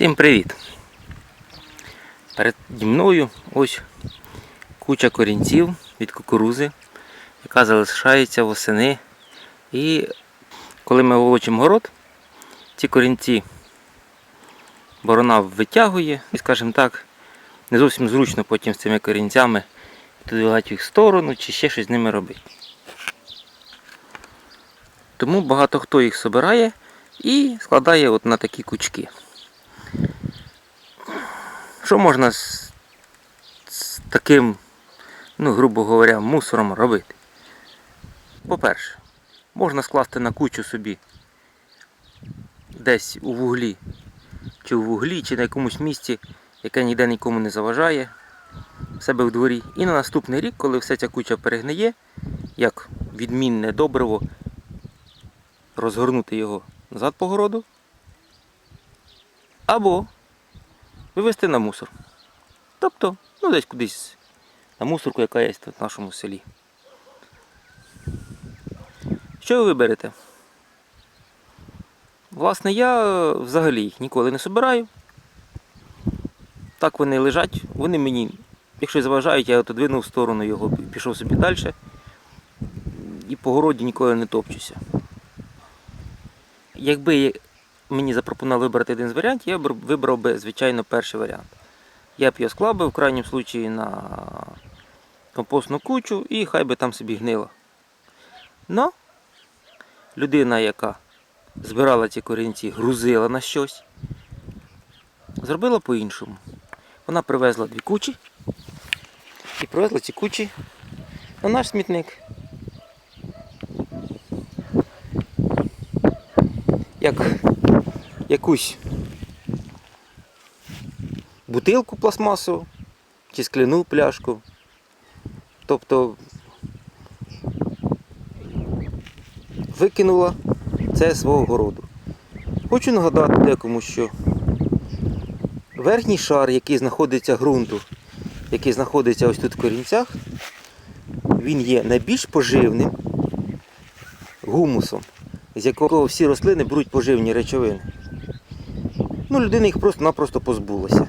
Всім привіт! Переді мною ось куча корінців від кукурузи, яка залишається восени. І коли ми волочимо город, ці корінці борона витягує і, скажімо так, не зовсім зручно потім з цими корінцями подвигати їх в сторону чи ще щось з ними робити. Тому багато хто їх собирає і складає от на такі кучки. Що можна з, з таким, ну, грубо говоря, мусором робити? По-перше, можна скласти на кучу собі десь у вуглі, чи у вуглі, чи на якомусь місці, яке ніде нікому не заважає, в себе в дворі. І на наступний рік, коли вся ця куча перегниє, як відмінне добриво, розгорнути його назад по городу. Або вивезти на мусор. Тобто, ну десь кудись на мусорку, яка є тут в нашому селі. Що ви виберете? Власне, я е, взагалі їх ніколи не собираю. Так вони лежать, вони мені, якщо заважають, я отодвинув в сторону його, пішов собі далі. І по городі ніколи не топчуся. Якби мені запропонували вибрати один з варіантів, я б вибрав би, звичайно, перший варіант. Я б його склав би в крайньому випадку на компостну кучу і хай би там собі гнило. Но людина, яка збирала ці корінці, грузила на щось, зробила по-іншому. Вона привезла дві кучі і привезла ці кучі на наш смітник. Як якусь бутилку пластмасову чи скляну пляшку. Тобто викинула це свого городу. Хочу нагадати декому, що верхній шар, який знаходиться ґрунту, який знаходиться ось тут в корінцях, він є найбільш поживним гумусом, з якого всі рослини беруть поживні речовини. Ну, людина їх просто-напросто позбулася.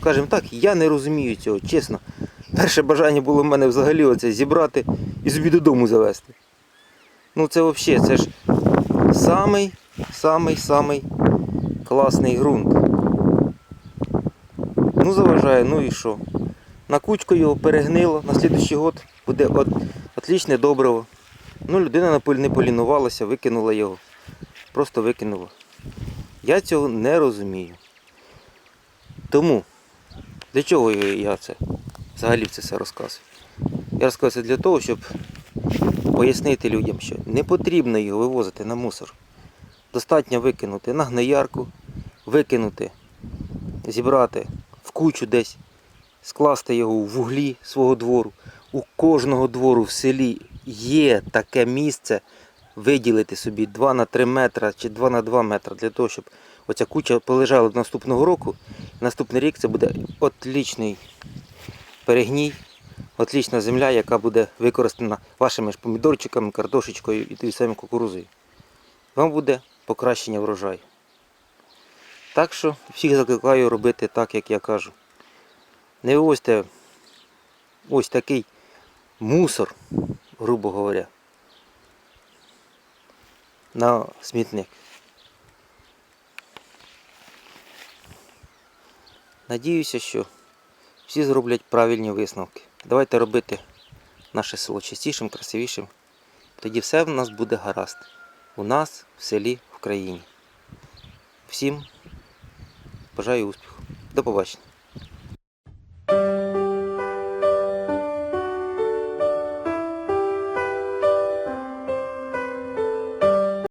Скажімо так, я не розумію цього, чесно. Перше бажання було в мене взагалі оце зібрати і собі додому завести. Ну це взагалі, це ж самий, самий, самий класний ґрунт. Ну заважає, ну і що? На кучку його перегнило, на слідуючий год буде от, отлічне добриво. Ну, людина не полінувалася, викинула його. Просто викинула. Я цього не розумію. Тому, для чого я це взагалі це все розказую? Я розказую це для того, щоб пояснити людям, що не потрібно його вивозити на мусор. Достатньо викинути на гноярку, викинути, зібрати в кучу десь, скласти його у вуглі свого двору. У кожного двору в селі є таке місце виділити собі 2 на 3 метри чи 2 на 2 метри для того, щоб оця куча полежала до наступного року. Наступний рік це буде отлічний перегній, отлічна земля, яка буде використана вашими ж помідорчиками, картошечкою і тією самою кукурузою. Вам буде покращення врожаю. Так що всіх закликаю робити так, як я кажу. Не вивозьте ось такий мусор, грубо говоря, на смітник. Надіюся, що всі зроблять правильні висновки. Давайте робити наше село чистішим, красивішим. Тоді все в нас буде гаразд. У нас, в селі, в країні. Всім бажаю успіху. До побачення.